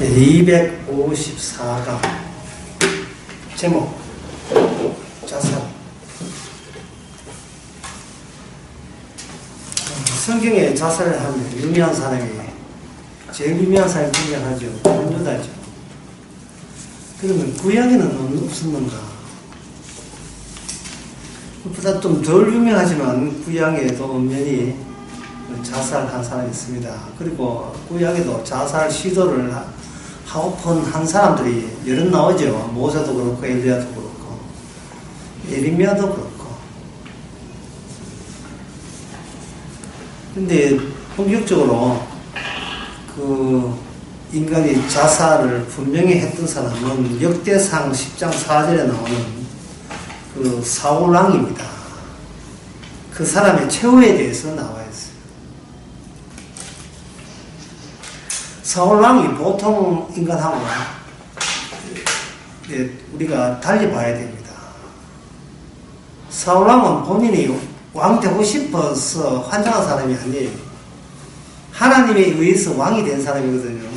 254강 제목. 자살 성경에 자살을 하면 유명한 사람이 제일 유명한 사람이 등장하죠? 유다죠. 그러면 구약에는 없었는가? 그보다 좀 덜 유명하지만 구약에도 면이 자살한 사람이 있습니다. 그리고 구약에도 자살 시도를 하고픈 한 사람들이 여러 나오죠. 모세도 그렇고 엘리야도 그렇고 예리미야도 그렇고. 근데 본격적으로 그 인간이 자살을 분명히 했던 사람은 역대상 10장 4절에 나오는 그 사울 왕입니다. 그 사람의 최후에 대해서 나와 있어요. 사울 왕이 보통 인간하고 네, 우리가 달리 봐야 됩니다. 사울 왕은 본인이 왕 되고 싶어서 환장한 사람이 아니에요. 하나님에 의해서 왕이 된 사람이거든요.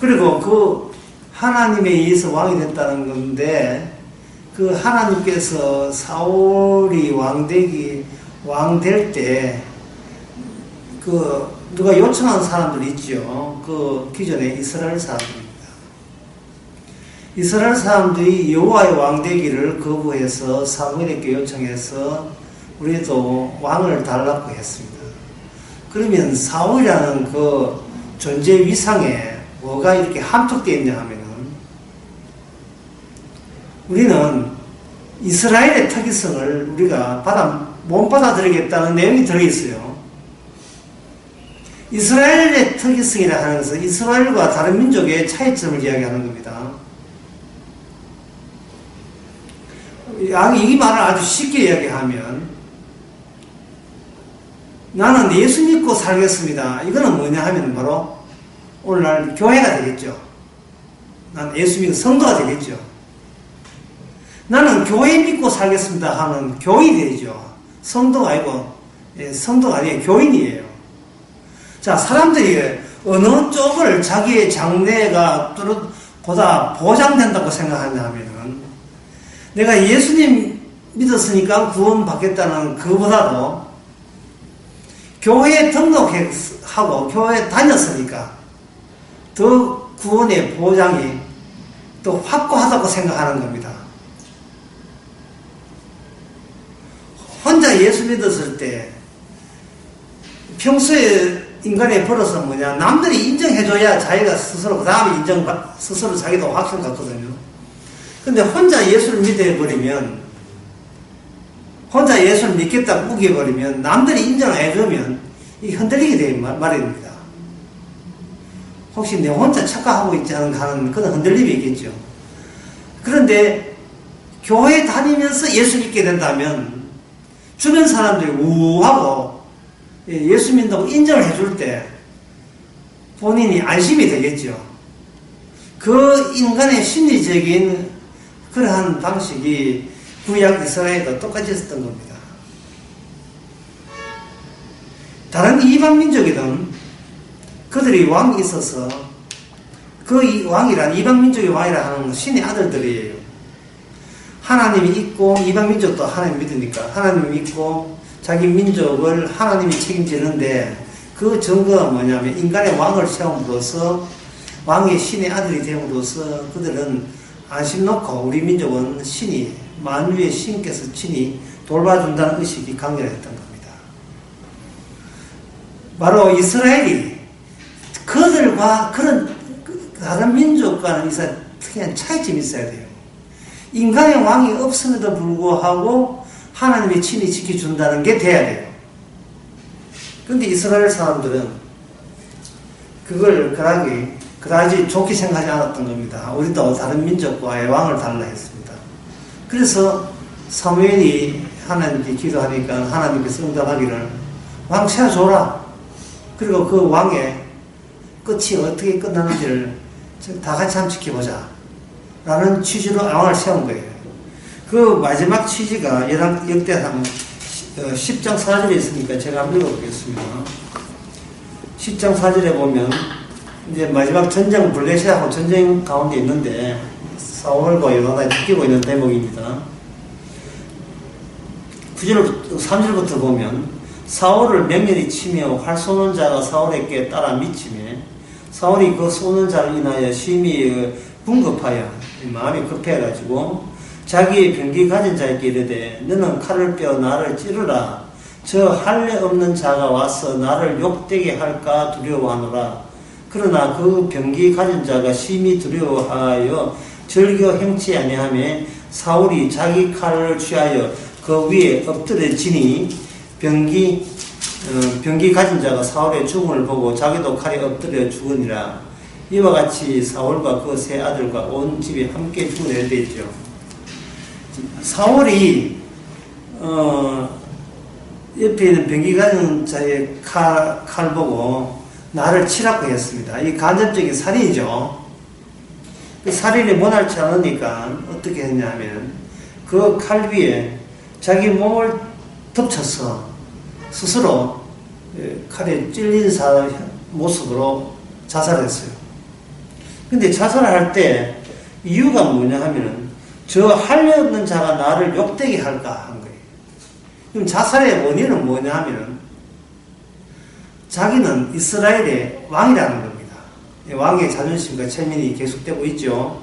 그리고 그 하나님에 의해서 왕이 됐다는 건데 그 하나님께서 사울이 왕되기 왕 될 때 그 누가 요청한 사람들 있죠. 그 기존의 이스라엘 사람들입니다. 이스라엘 사람들이 여호와의 왕 되기를 거부해서 사무엘에게 요청해서 우리도 왕을 달라고 했습니다. 그러면 사울이라는 그 존재 위상에 뭐가 이렇게 함축되어 있냐 하면은 우리는 이스라엘의 특이성을 우리가 받아, 못 받아들이겠다는 내용이 들어있어요. 이스라엘의 특이성이라 하는 것은 이스라엘과 다른 민족의 차이점을 이야기하는 겁니다. 이 말을 아주 쉽게 이야기하면 나는 예수 믿고 살겠습니다. 이거는 뭐냐 하면 바로 오늘날 교회가 되겠죠. 난 예수 믿는 성도가 되겠죠. 나는 교회 믿고 살겠습니다 하는 교인이 되죠. 성도가 아니고, 예, 성도가 아니에요. 교인이에요. 자, 사람들이 어느 쪽을 자기의 장래가 보다 보장된다고 생각하냐 하면은, 내가 예수님 믿었으니까 구원받겠다는 그보다도 교회에 등록하고 교회에 다녔으니까 더 구원의 보장이 또 확고하다고 생각하는 겁니다. 혼자 예수 믿었을 때 평소에 인간의 버릇은 뭐냐 남들이 인정해줘야 자기가 스스로 그 다음에 인정 스스로 자기도 확신 갖거든요. 근데 혼자 예수를 믿어버리면 혼자 예수를 믿겠다고 우겨버리면 남들이 인정을 해주면 이 흔들리게 되는 말입니다. 혹시 내 혼자 착각하고 있지 않은가 하는 그런 흔들림이 있겠죠. 그런데 교회 다니면서 예수 믿게 된다면 주변 사람들이 우하고 예수 믿는다고 인정을 해줄 때 본인이 안심이 되겠죠. 그 인간의 심리적인 그러한 방식이 구약 이스라엘도 똑같이 있었던 겁니다. 다른 이방 민족이든 그들이 왕이 있어서 그 왕이란 이방 민족의 왕이라 하는 신의 아들들이에요. 하나님이 있고 이방 민족도 하나님 믿으니까 하나님 믿고 자기 민족을 하나님이 책임지는데 그 증거가 뭐냐면 인간의 왕을 세움으로써 왕의 신의 아들이 됨으로써 그들은 안심 놓고 우리 민족은 신이 만유의 신께서 친히 돌봐준다는 의식이 강렬했던 겁니다. 바로 이스라엘이 그들과 그런 다른 민족과는 있어 특이한 차이점이 있어야 돼요. 인간의 왕이 없음에도 불구하고 하나님이 친히 지켜준다는 게 돼야 돼요. 근데 이스라엘 사람들은 그걸 그다지, 그다지 좋게 생각하지 않았던 겁니다. 우리도 다른 민족과의 왕을 달라 했습니다. 그래서 사무엘이 하나님께 기도하니까 하나님께서 응답하기를 왕 세워줘라. 그리고 그 왕의 끝이 어떻게 끝나는지를 다 같이 한번 지켜보자. 라는 취지로 왕을 세운 거예요. 그 마지막 취지가 역대상 10장 어, 4절에 있으니까 제가 한번 읽어보겠습니다. 10장 4절에 보면 이제 마지막 전쟁 블레시하고 전쟁 가운데 있는데 사울과 요나단이 쫓기고 있는 대목입니다. 9절, 3절부터 보면 사울을 맹렬히 치며 활 쏘는 자가 사울에게 따라 미치며 사울이 그 쏘는 자를 인하여 심히 분급하여 마음이 급해가지고 자기의 병기 가진 자에게 이르되 너는 칼을 빼어 나를 찌르라. 저 할례 없는 자가 와서 나를 욕되게 할까 두려워하노라. 그러나 그 병기 가진 자가 심히 두려워하여 절겨 행치 아니하며 사울이 자기 칼을 취하여 그 위에 엎드려지니 병기 어, 병기 가진 자가 사울의 죽음을 보고 자기도 칼에 엎드려 죽으니라. 이와 같이 사울과 그 세 아들과 온 집이 함께 되어 있죠. 사울이 어, 옆에 있는 병기 가진 자의 칼, 칼 보고 나를 치라고 했습니다. 이 간접적인 살인이죠. 그 살인이 원활치 않으니까 어떻게 했냐면 그 칼 위에 자기 몸을 덮쳐서 스스로 칼에 찔린 사 모습으로 자살했어요. 근데 자살할 때 이유가 뭐냐 하면은 저 할례 없는 자가 나를 욕되게 할까 한 거예요. 그럼 자살의 원인은 뭐냐 하면은 자기는 이스라엘의 왕이라는 겁니다. 왕의 자존심과 체면이 계속되고 있죠.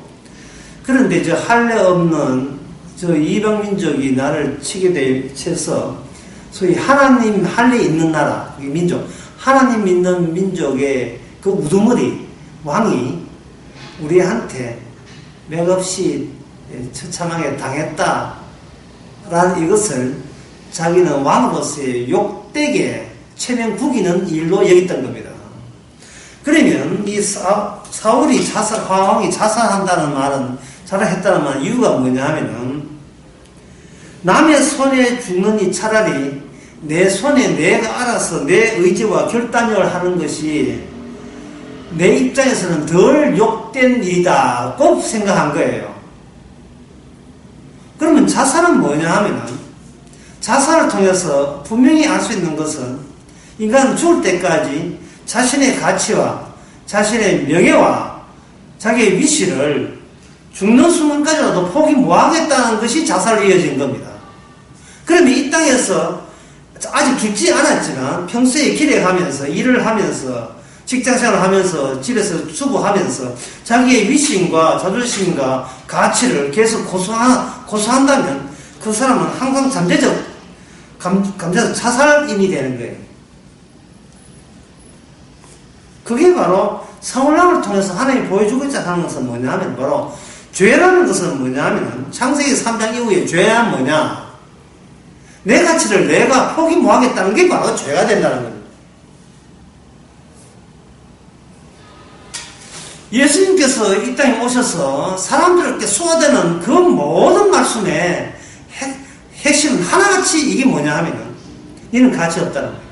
그런데 저 할례 없는 저 이방 민족이 나를 치게 돼 쳐서 소위 하나님 할례 있는 나라 민족 하나님 믿는 민족의 그 우두머리 왕이 우리한테 맥없이 처참하게 당했다라는 이것을 자기는 왕으로서의 욕되게 체면 구기는 일로 여겼던 겁니다. 그러면 이 사, 사울이 자살, 화왕이 자살한다는 말은 자살했다는 말 이유가 뭐냐 하면은 남의 손에 죽느니 차라리 내 손에 내가 알아서 내 의지와 결단을 하는 것이 내 입장에서는 덜 욕된 일이다 꼭 생각한 거예요. 그러면 자살은 뭐냐 하면은 자살을 통해서 분명히 알 수 있는 것은 인간은 죽을 때까지 자신의 가치와 자신의 명예와 자기의 위치를 죽는 순간까지라도 포기 못하겠다는 것이 자살로 이어진 겁니다. 그러면 이 땅에서 아직 죽지 않았지만 평소에 가면서 일을 하면서 직장생활을 하면서 집에서 수고하면서 자기의 위신과 자존심과 가치를 계속 고수하, 고수한다면 그 사람은 항상 잠재적 감, 감정적 자살인이 되는 거예요. 그게 바로 사울람을 통해서 하나님이 보여주고자 하는 것은 뭐냐 하면 바로 죄라는 것은 뭐냐 하면 창세기 3장 이후에 죄야 뭐냐 내 가치를 내가 포기 못하겠다는 게 바로 죄가 된다는 겁니다. 예수님께서 이 땅에 오셔서 사람들에게 쏟아되는 그 모든 말씀의 핵, 핵심은 하나같이 이게 뭐냐 하면은 너는 가치 없다는 거예요.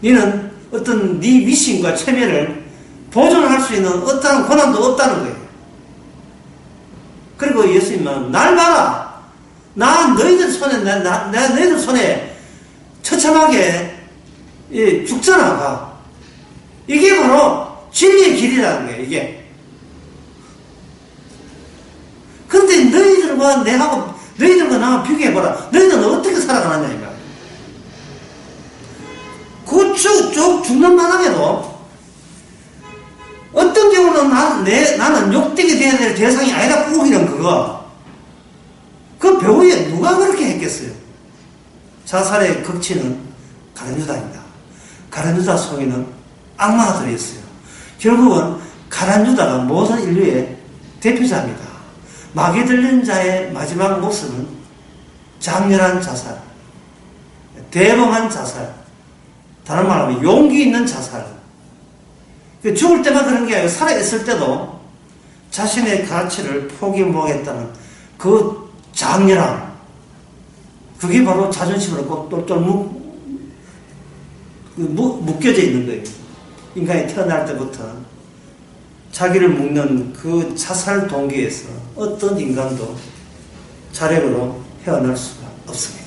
너는 어떤 네 미신과 체면을 보존할 수 있는 어떠한 권한도 없다는 거예요. 그리고 예수님은 날 봐라. 나 너희들 손에 나, 나, 나 너희들 손에 처참하게 예, 죽잖아. 이게 바로 진리의 길이라는 거예요, 이게. 근데 너희들과 내하고, 너희들과 나와 비교해봐라. 너희들은 어떻게 살아가느냐, 이거. 그 쭉, 쭉 죽는 바람에도, 어떤 경우는 나, 내, 나는 욕되게 돼야 될 대상이 아니라 꾸기는 그거. 그 배후에 누가 그렇게 했겠어요? 자살의 극치는 가련유다입니다. 가련유다 속에는 악마가 들어있어요. 결국은 가란유다가 모든 인류의 대표자입니다. 마귀 들린 자의 마지막 모습은 장렬한 자살, 대범한 자살, 다른 말로 하면 용기 있는 자살. 그 죽을 때만 그런 게 아니고 살아있을 때도 자신의 가치를 포기 못했다는 그 장렬함. 그게 바로 자존심으로 똘똘 묶, 묶여져 있는 거예요. 인간이 태어날 때부터 자기를 묶는 그 자살 동기에서 어떤 인간도 자력으로 헤어날 수가 없습니다.